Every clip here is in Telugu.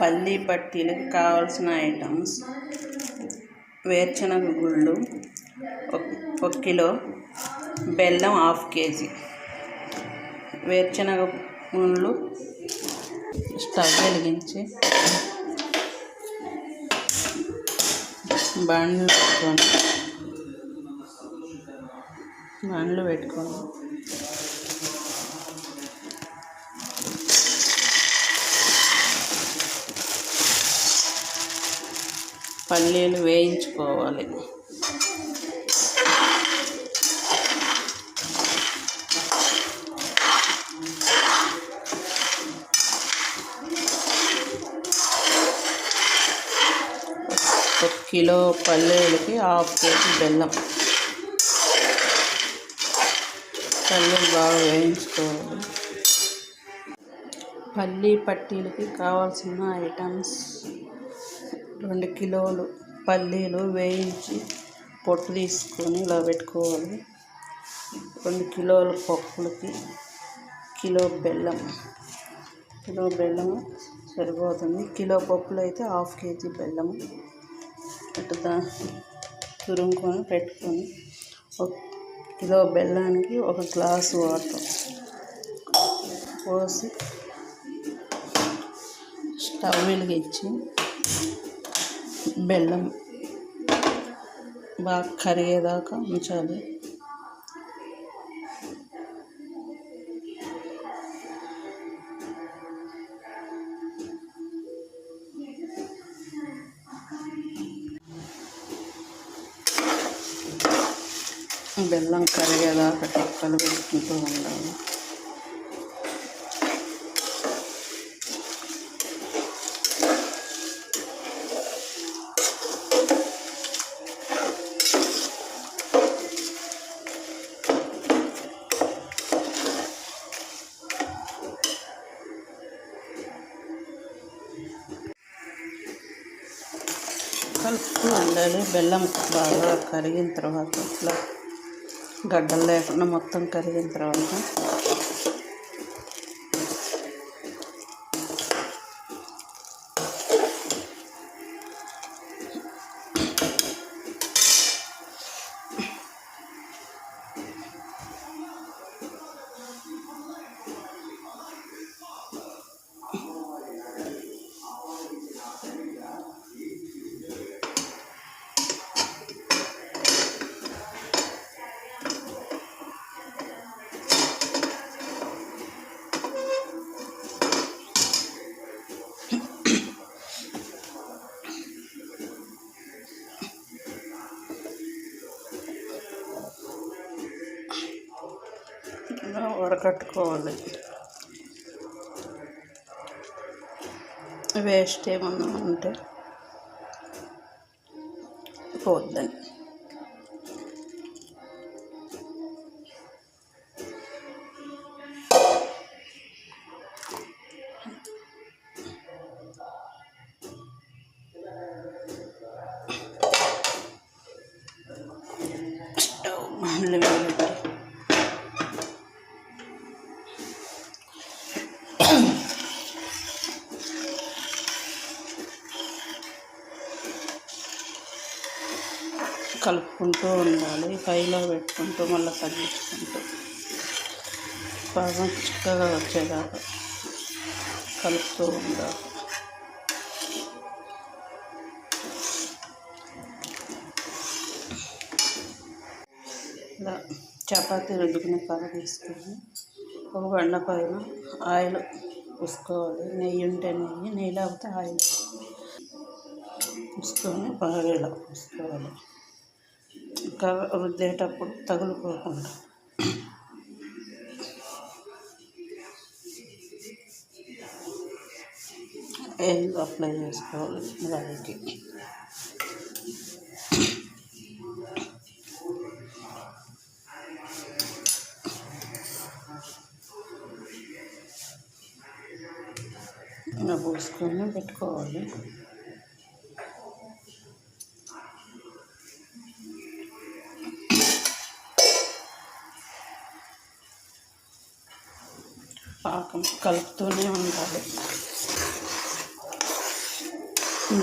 పల్లీ పట్టీలకు కావాల్సిన ఐటమ్స్. వేరుశనగ గుళ్ళు ఒక కిలో బెల్లం హాఫ్ కేజీ. వేరుశనగ గుళ్ళు స్టవ్ వెలిగించి బండ్లు పెట్టుకొని బండ్లు పెట్టుకోండి పల్లీలు వేయించుకోవాలి. ఒక కిలో పల్లీలకి హాఫ్ కేజీ బెల్లం. పల్లీలు బాగా వేయించుకోవాలి. పల్లీ పట్టీలకి కావాల్సిన ఐటమ్స్. రెండు కిలోలు పల్లీలు వేయించి పొట్టు తీసుకొని ఇలా పెట్టుకోవాలి. రెండు కిలోల పప్పులకి కిలో బెల్లం. కిలో బెల్లము సరిపోతుంది. కిలో పప్పులు అయితే హాఫ్ కేజీ బెల్లము ఇట్లా తురుముకొని పెట్టుకొని ఒక కిలో బెల్లానికి ఒక గ్లాసు వాటర్ పోసి స్టవ్ వెలిగించి బెల్లం బాగా కరిగేదాకా ఉంచాలి. బెల్లం కరిగేదాకా టిక్కలు పెట్టుకుంటూ ఉండాలి. కలుపుతూ ఉండాలి. బెల్లం బాగా కరిగిన తర్వాత ఇట్లా గడ్డలు లేకుండా మొత్తం కరిగిన తర్వాత ఇలా వడకట్టుకోవాలి వేస్ట్ ఏమన్నా ఉంటే పోద్దని కలుపుకుంటూ ఉండాలి. హైలో పెట్టుకుంటూ మళ్ళీ తగ్గించుకుంటూ. బాగా చిక్కగా వచ్చేదాకా కలుపుతూ ఉండాలి. ఇలా చపాతీ రుద్దుకునే కర్ర తీసుకొని ఒక బండ పైన ఆయిల్ పూసుకోవాలి. నెయ్యి ఉంటే నెయ్యి నెయ్యి లేకపోతే ఆయిల్. పూసుకొని బాగా ఇలా పూసుకోవాలి. రుద్దేటప్పుడు తగులుకోకుండా. ఆయిల్ అప్లై చేసుకోవాలి? దానికి ఇలా పోసుకొని పెట్టుకోవాలి. కలుపుతూనే ఉండాలి.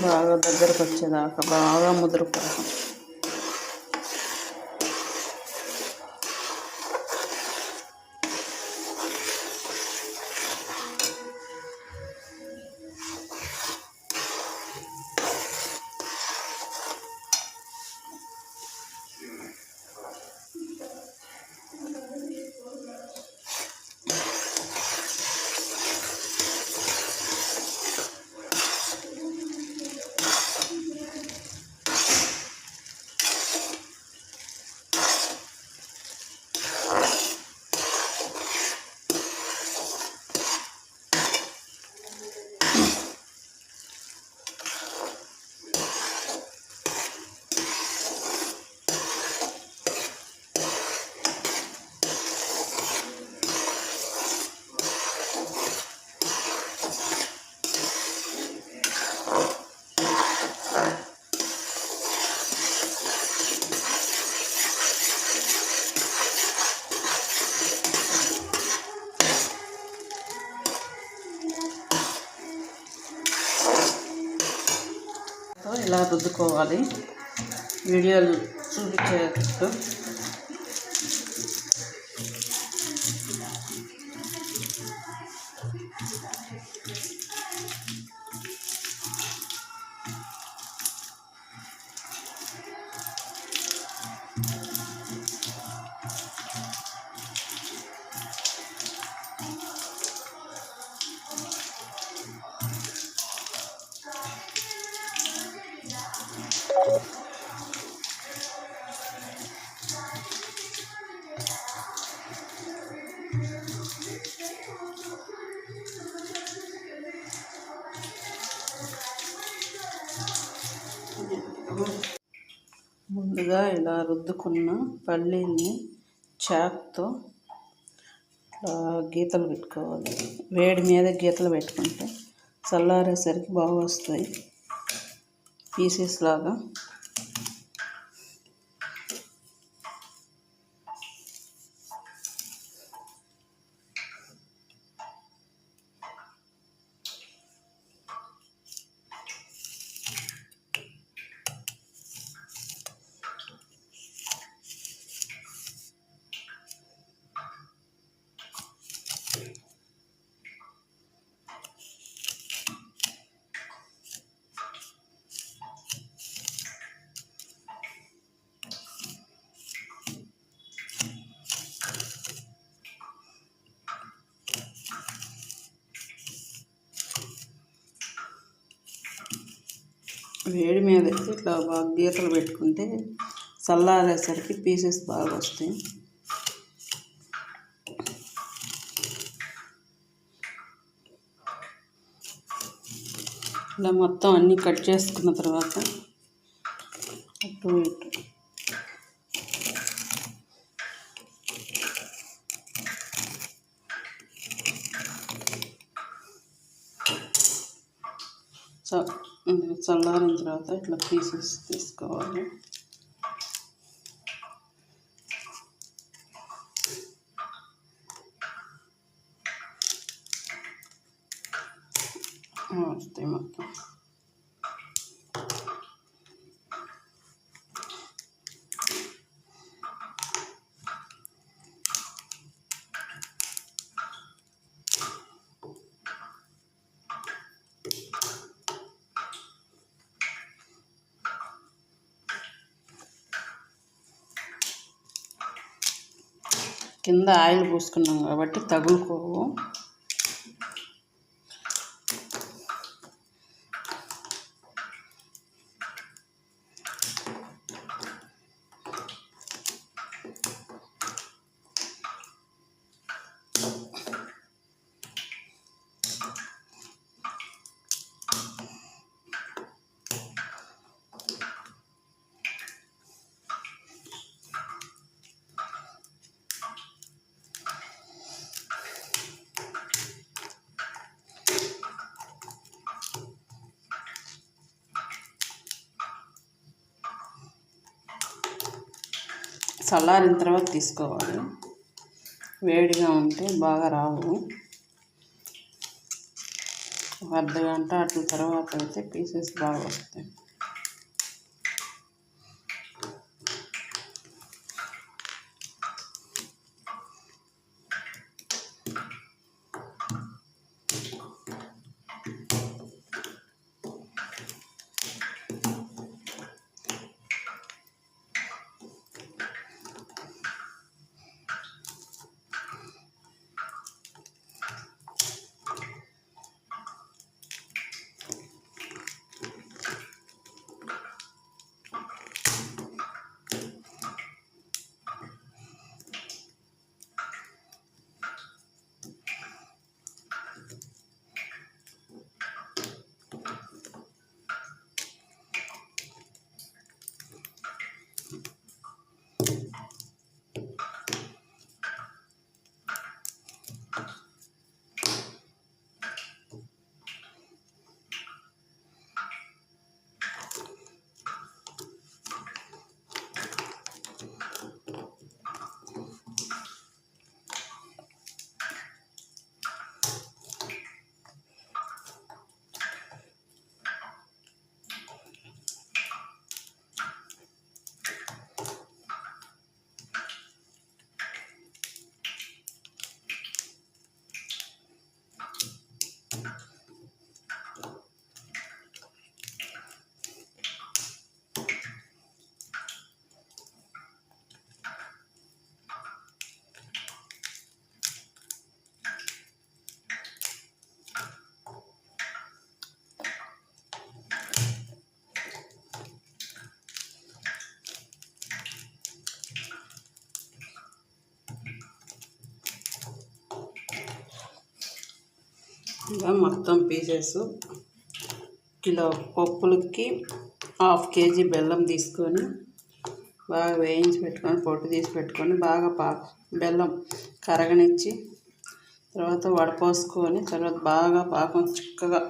బాగా దగ్గరకు వచ్చేదాకా బాగా ముదురుకోవాలి రుద్దుకోవాలి వీడియోలు చూపించేటట్టు. ఇలా రుద్దుకున్న పల్లీని చాక్తో ఇట్లా గీతలు పెట్టుకోవాలి. వేడి మీద గీతలు పెట్టుకుంటే చల్లారేసరికి బాగా వస్తాయి. పీసెస్ లాగా. వేడి మీద అయితే ఇట్లా బాగా గీతలు పెట్టుకుంటే చల్లారేసరికి పీసెస్ బాగా వస్తాయి. ఇలా మొత్తం అన్నీ కట్ చేసుకున్న తర్వాత అటు ఇటు. చ చల్లారిన తర్వాత ఇట్లా పీసెస్ తీసుకోవాలి. వస్తాయి మొత్తం. కింద ఆయిల్ పూసుకున్నాం కాబట్టి తగులుకోవు. చల్లారిన తర్వాత తీసుకోవాలి. వేడిగా ఉంటే బాగా రావు. ఒక అర్ధ గంట అట్ల తర్వాత అయితే పీసెస్ బాగా వస్తాయి. ఇలా మొత్తం పీసెస్. కిలో పప్పులకి హాఫ్ కేజీ బెల్లం తీసుకొని బాగా వేయించి పెట్టుకొని పొట్టు తీసి పెట్టుకొని బాగా పా బెల్లం కరగనిచ్చి తర్వాత వడపోసుకొని తర్వాత బాగా పాకం చిక్కగా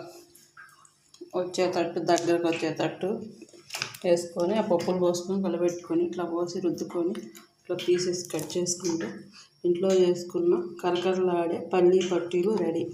వచ్చేటట్టు దగ్గరకు వచ్చేటట్టు వేసుకొని ఆ పప్పులు పోసుకొని కలబెట్టుకొని ఇట్లా పోసి రుద్దుకొని ఇట్లా పీసెస్ కట్ చేసుకుంటే ఇంట్లో చేసుకున్న కరకరలాడే పల్లీ పట్టీలు రెడీ.